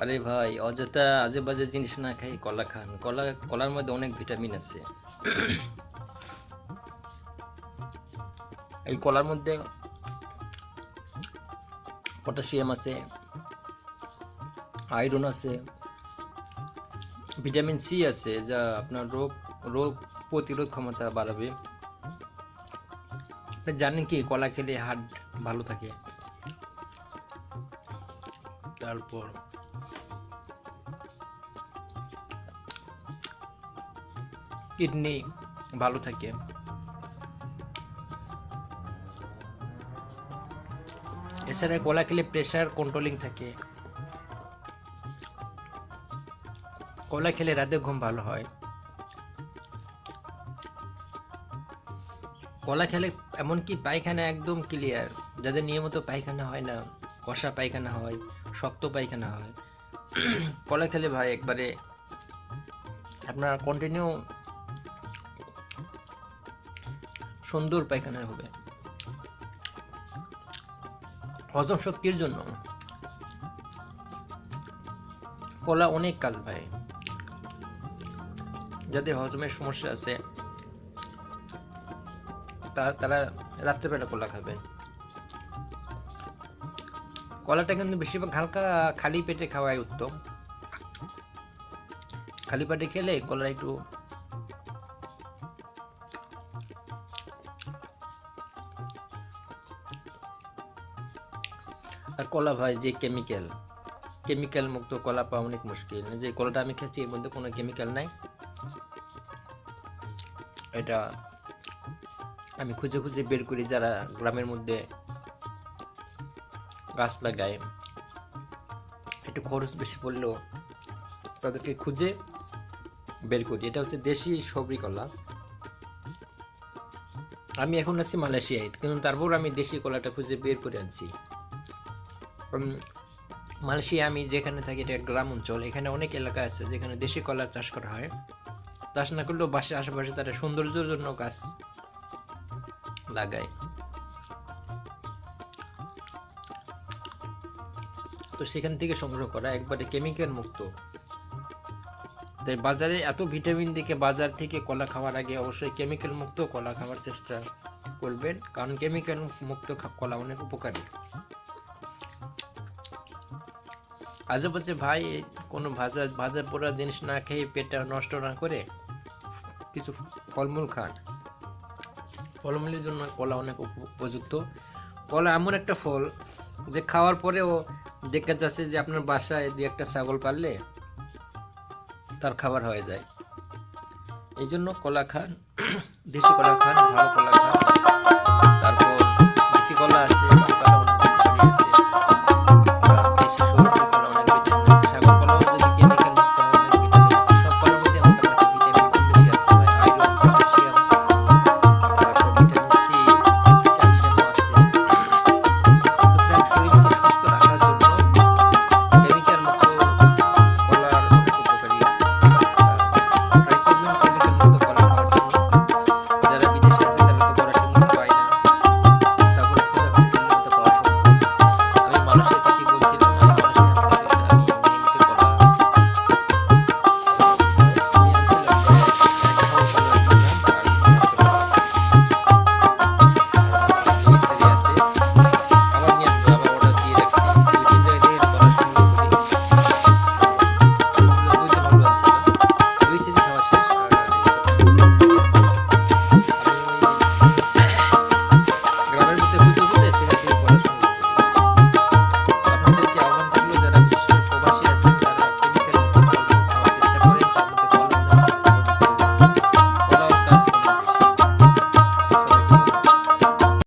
আরে ভাই, অযথা আজে বাজে জিনিস না খাই, কলা খান। কলা, কলার মধ্যে অনেক ভিটামিন আছে। এই কলার মধ্যে পটাশিয়াম আছে, আয়রন আছে, ভিটামিন সি আছে, যা আপনার রোগ রোগ প্রতিরোধ ক্ষমতা বাড়াবে। জানেন কি, কলা খেলে হার্ট ভালো থাকে? তারপর কিডনি ভালো থাকে। এছাড়া কলা খেলে প্রেশার কন্ট্রোলিং থাকে। কলা খেলে রাতে ঘুম ভালো হয়। কলা খেলে এমনকি পায়খানা একদম ক্লিয়ার যাদের নিয়মিত পায়খানা হয় না কষা পায়খানা হয়, শক্ত পায়খানা হয়। কলা খেলে ভাই একবারে আপনার কন্টিনিউ সুন্দর পায়খানা হবে। হজম শক্তির জন্য। কলা অনেক কাজ ভাই যাদের হজমের সমস্যা আছে, তারা রাত্রেবেলা কলা খাবে। কলাটা কিন্তু বেশিরভাগ হালকা খালি পেটে খাওয়াই উত্তম। খালি পেটে খেলে কলা একটু আর কলা ভাই যে কেমিক্যাল কেমিক্যাল মুক্ত কলা পাওয়া অনেক মুশকিল। যে কলাটা আমি খেয়েছি, এর মধ্যে কোনো কেমিক্যাল নাই। এটা আমি খুঁজে খুঁজে বের করি যারা গ্রামের মধ্যে গাছ লাগায়। একটু খরচ বেশি পড়লেও তাদেরকে খুঁজে বের করি। এটা হচ্ছে দেশি সবরি কলা। আমি এখন আছি মালয়েশিয়ায়, কিন্তু তারপর আমি দেশি কলাটা খুঁজে বের করে আনছি। মালয়েশিয়া আমি যেখানে থাকি, এটা গ্রাম অঞ্চল। এখানে অনেক এলাকা আছে যেখানে দেশি কলা চাষ করা হয়। চাষ না করলেও বাসে, আশেপাশে তারা সৌন্দর্যের জন্য গাছ লাগায়। তো সেখান থেকে সংগ্রহ করা, একবারে কেমিক্যাল মুক্ত। তাই বাজারে এত ভিটামিন দেখে বাজার থেকে কলা খাওয়ার আগে অবশ্যই কেমিক্যাল মুক্ত কলা খাওয়ার চেষ্টা করবেন। কারণ কেমিক্যাল মুক্ত কলা অনেক উপকারী। আজে বাজে ভাই, কোনো ভাজা ভাজা পোড়া জিনিস না খেয়ে পেটটা নষ্ট না করে কিছু ফলমূল খান। ফলমূলের জন্য কলা অনেক উপ- উপযুক্ত। কলা এমন একটা ফল যে খাওয়ার পরেও দেখা যাচ্ছে যে আপনার বাসায় দু একটা ছাগল পাললে তার খাবার হয়ে যায়। এই জন্য কলা খান, দেশি কলা খান, ভালো কলা খান। তারপর দেশি কলা আছে